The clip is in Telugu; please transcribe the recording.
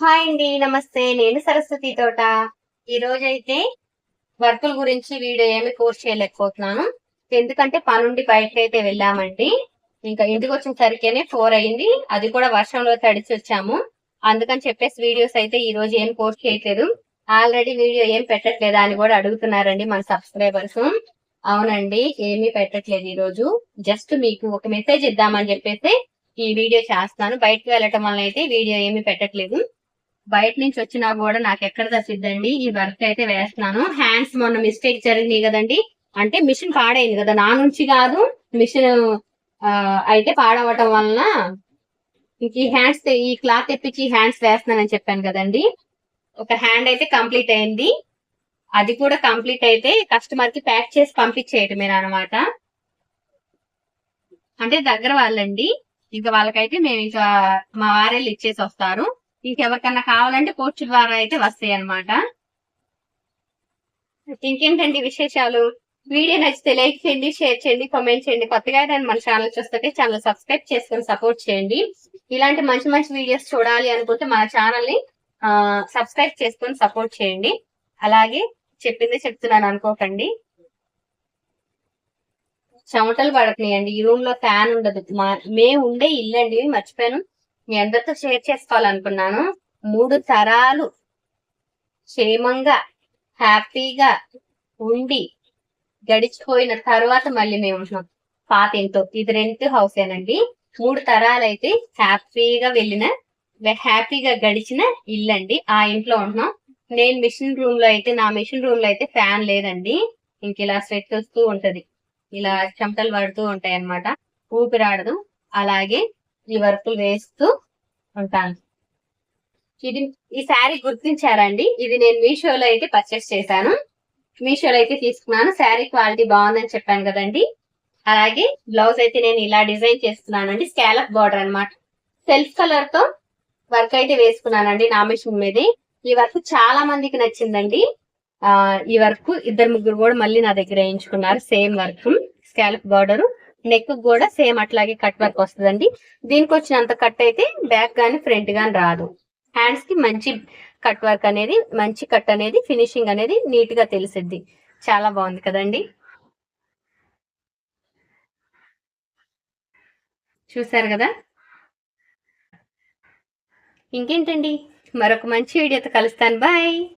హాయ్ అండి నమస్తే. నేను సరస్వతి తోట. ఈ రోజు అయితే వర్కుల గురించి వీడియో ఏమి కోర్స్ చేయలేకపోతున్నాను. ఎందుకంటే పనుండి బయటకు అయితే వెళ్ళామండి. ఇంకా ఇంటికి వచ్చిన సరికేనే ఫోర్ అయింది. అది కూడా వర్షంలో తడిచి వచ్చాము. అందుకని చెప్పేసి వీడియోస్ అయితే ఈ రోజు ఏం పోస్ట్ చేయట్లేదు. ఆల్రెడీ వీడియో ఏం పెట్టట్లేదా అని కూడా అడుగుతున్నారండి మన సబ్స్క్రైబర్స్. అవునండి ఏమీ పెట్టట్లేదు ఈ రోజు. జస్ట్ మీకు ఒక మెసేజ్ ఇద్దామని చెప్పేసి ఈ వీడియో చేస్తాను. బయటకు వెళ్ళటం వల్ల అయితే వీడియో ఏమీ పెట్టట్లేదు. బయట నుంచి వచ్చినా కూడా నాకు ఎక్కడ తప్పిద్దండి. ఈ వర్క్ అయితే వేస్తున్నాను. హ్యాండ్స్ మొన్న మిస్టేక్ జరిగింది కదండి. అంటే మిషన్ పాడైంది కదా. నా నుంచి కాదు మిషన్ అయితే పాడవటం వలన ఇంక ఈ హ్యాండ్స్ ఈ క్లాత్ తెప్పించి హ్యాండ్స్ వేస్తున్నానని చెప్పాను కదండి. ఒక హ్యాండ్ అయితే కంప్లీట్ అయింది. అది కూడా కంప్లీట్ అయితే కస్టమర్కి ప్యాక్ చేసి పంపించేయటమే అనమాట అంటే దగ్గర వాళ్ళండి. ఇంకా వాళ్ళకైతే మేము ఇంకా మా వారెళ్ళు ఇచ్చేసి వస్తారు. ఇంకెవరికన్నా కావాలంటే పోస్ట్ ద్వారా అయితే వస్తాయి అనమాట ఇంకేంటండి విశేషాలు? వీడియో నచ్చితే లైక్ చేయండి షేర్ చేయండి కామెంట్ చేయండి. కొత్తగా ఏదైనా మన ఛానల్ చూస్తుంటే ఛానల్ సబ్స్క్రైబ్ చేసుకొని సపోర్ట్ చేయండి. ఇలాంటి మంచి మంచి వీడియోస్ చూడాలి అనుకుంటే మన ఛానల్ని సబ్స్క్రైబ్ చేసుకొని సపోర్ట్ చేయండి. అలాగే చెప్పింది చెప్తున్నాను అనుకోకండి. చెమటలు పడుతున్నాయండి. ఈ రూమ్లో ఫ్యాన్ ఉండదు. మా మేము ఉండే ఇల్లు అండి మర్చిపోయాను. మీ అందరితో షేర్ చేసుకోవాలనుకున్నాను. మూడు తరాలు క్షేమంగా హ్యాపీగా ఉండి గడిచిపోయిన తర్వాత మళ్ళీ మేము ఉంటున్నాం. పాత ఇంట్లో. ఇది రెంట్ హౌస్ ఏనండి. మూడు తరాలు అయితే హ్యాపీగా వెళ్ళిన హ్యాపీగా గడిచిన ఇల్లు అండి ఆ ఇంట్లో ఉంటున్నాం. నేను మిషన్ రూమ్లో అయితే నా మిషన్ రూమ్లో అయితే ఫ్యాన్ లేదండి. ఇంక ఇలా స్వెట్ వస్తూ ఉంటది. ఇలా చెమటలు పడుతూ ఉంటాయి అన్నమాట ఊపిరాడదు. అలాగే ఈ వర్కులు వేస్తూ ఉంటాను. ఇది ఈ శారీ గుర్తించారండి. ఇది నేను మీషోలో అయితే పర్చేస్ చేశాను. మీషోలో అయితే తీసుకున్నాను. శారీ క్వాలిటీ బాగుందని చెప్పాను కదండి. అలాగే బ్లౌజ్ అయితే నేను ఇలా డిజైన్ చేస్తున్నానండి. స్కాలప్ బార్డర్ అనమాట సెల్ఫ్ కలర్తో వర్క్ అయితే వేసుకున్నానండి నా మిషన్ మీద. ఈ వర్క్ చాలా మందికి నచ్చిందండి. ఆ ఈ వర్క్ ఇద్దరు ముగ్గురు కూడా మళ్ళీ నా దగ్గర వేయించుకున్నారు. Same work. Scallop border. Neck కూడా సేమ్ అట్లాగే కట్ వర్క్ వస్తుందండి. దీనికి వచ్చినంత కట్ అయితే బ్యాక్ గాని ఫ్రంట్ గాని రాదు. హ్యాండ్స్కి మంచి కట్ వర్క్ అనేది మంచి కట్ అనేది ఫినిషింగ్ అనేది నీట్గా తెలిసిద్ది. చాలా బాగుంది కదండి. చూసారు కదా? ఇంకేంటండి? మరొక మంచి వీడియోతో కలుస్తాను. బాయ్!